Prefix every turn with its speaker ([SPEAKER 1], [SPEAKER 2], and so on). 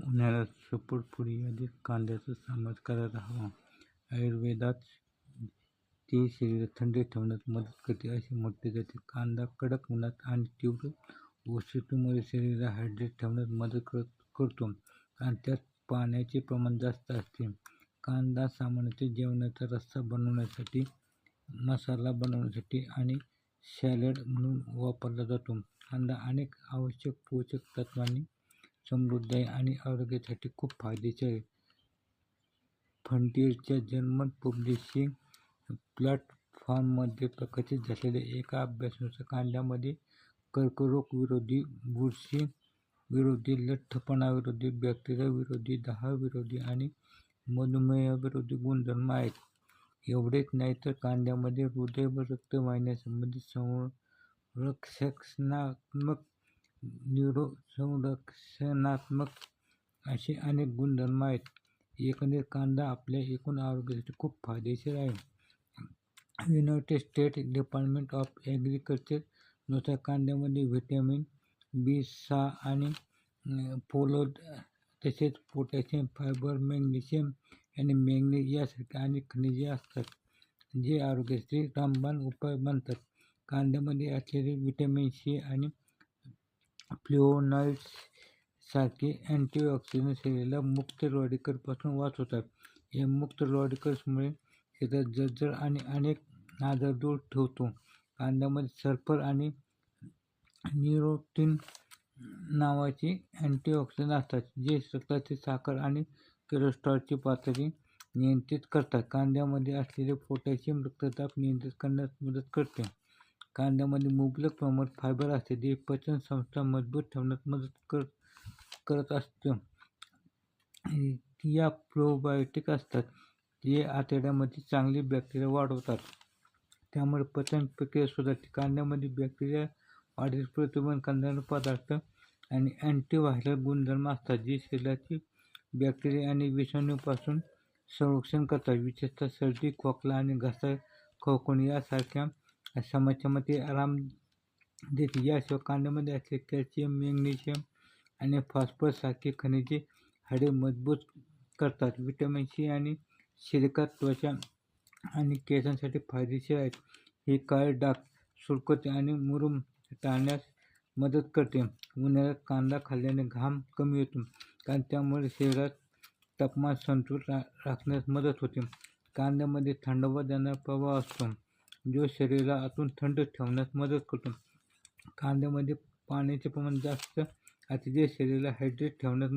[SPEAKER 1] उन्हाळ्यात support food यादीत कांद्याचा समावेश करायला हवा. आयुर्वेदात ते शरीर थंड ठेवण्यात मदत करते. असे म्हटले जाते कांदा कडक उन्हात आणि तीव्र उष्णतेमुळे शरीराला हायड्रेट ठेवण्यात मदत कर करतो कारण त्यात पाण्याचे प्रमाण जास्त असते. कांदा सामान्यतः जेवणाचा रस्सा बनवण्यासाठी मसाला बनवण्यासाठी आणि सॅलड म्हणून वापरला जातो. कांदा अनेक आवश्यक पोषक तत्वांनी समृद्ध आहे आणि आरोग्यासाठी खूप फायदेशीर आहे. फ्रंटियरच्या जर्मन पब्लिशिंग प्लॅटफॉर्ममध्ये प्रकाशित झालेल्या एका अभ्यासानुसार कांद्यामध्ये कर्करोग विरोधी बुरशी विरोधी लठ्ठपणाविरोधी बॅक्टेरिया विरोधी दहाविरोधी विरोधी आणि मधुमेहाविरोधी गुणधर्म आहेत. एवढेच नाही तर कांद्यामध्ये हृदय व रक्तवाहिन्यासंबंधित संरक्षणात्मक न्यूरो संरक्षणात्मक असे अनेक गुणधर्म आहेत. एकंदरीत कांदा आपल्या एकूण आरोग्यासाठी खूप फायदेशीर आहे. युनायटेड स्टेट डिपार्टमेंट ऑफ ॲग्रिकल्चरनुसार कांद्यामध्ये व्हिटॅमिन बी सहा आणि फोलोड तसेच पोटॅशियम फायबर मॅग्नेशियम आणि मॅग्नेज यासारखे अनेक खनिजे असतात जे आरोग्यासाठी रामबाण उपाय बनतात. कांद्यामध्ये असलेले व्हिटॅमिन सी आणि फ्लेवोनॉइड्स सारखे अँटीऑक्सिडंट शरीराला मुक्त रॉडिकलपासून वाचवतात हे मुक्त रॉडिकल्समुळे शरीरात जळजळ आणि अनेक आजार दूर ठेवतो कांद्यामध्ये सल्फर आणि न्यूरोटिन नावाचे अँटीऑक्सिडंट असतात जे रक्तातील साखर आणि कोलेस्ट्रॉलची पातळी नियंत्रित करतात. कांद्यामध्ये असलेले पोटॅशियम रक्तदाब नियंत्रित करण्यास मदत करते. कांद्यामध्ये मुबलक प्रमाणात फायबर असते जे पचन संस्था मजबूत ठेवण्यात मदत कर करत असतं. या प्रोबायोटिक असतात जे आतड्यामध्ये चांगली बॅक्टेरिया वाढवतात. त्यामुळे पचन प्रक्रिया सुधारते. कांद्यामध्ये बॅक्टेरिया वाढीस प्रतिबंध करणारे पदार्थ आणि अँटीव्हायरल गुणधर्म असतात जे शरीराची बॅक्टेरिया आणि विषाणूपासून संरक्षण करतात. विशेषतः सर्दी खोकला आणि घसा खवखवणे यासारख्या समस्यांमध्ये आराम देते. याशिवाय कांद्यामध्ये असले कॅल्शियम मॅग्नेशियम आणि फॉस्फरस सारखे खनिजे हाडे मजबूत करतात. व्हिटॅमिन सी आणि सिलिका त्वचा आणि केसांसाठी फायदेशीर आहेत. हे काळे डाग सुरकते आणि मुरुम टाळण्यास मदत करते. उन्हाळ्यात कांदा खाल्ल्याने घाम कमी होतो कारण त्यामुळे शरीरात तापमान संतुलित रा राखण्यास मदत होते. कांद्यामध्ये थंडावा देणारा प्रभाव असतो. जो शरीराला आतून थंड ठेवण्यास मदत करतो. कांद्यामध्ये पाण्याचे प्रमाण जास्त असते जे शरीराला हायड्रेट ठेवण्यात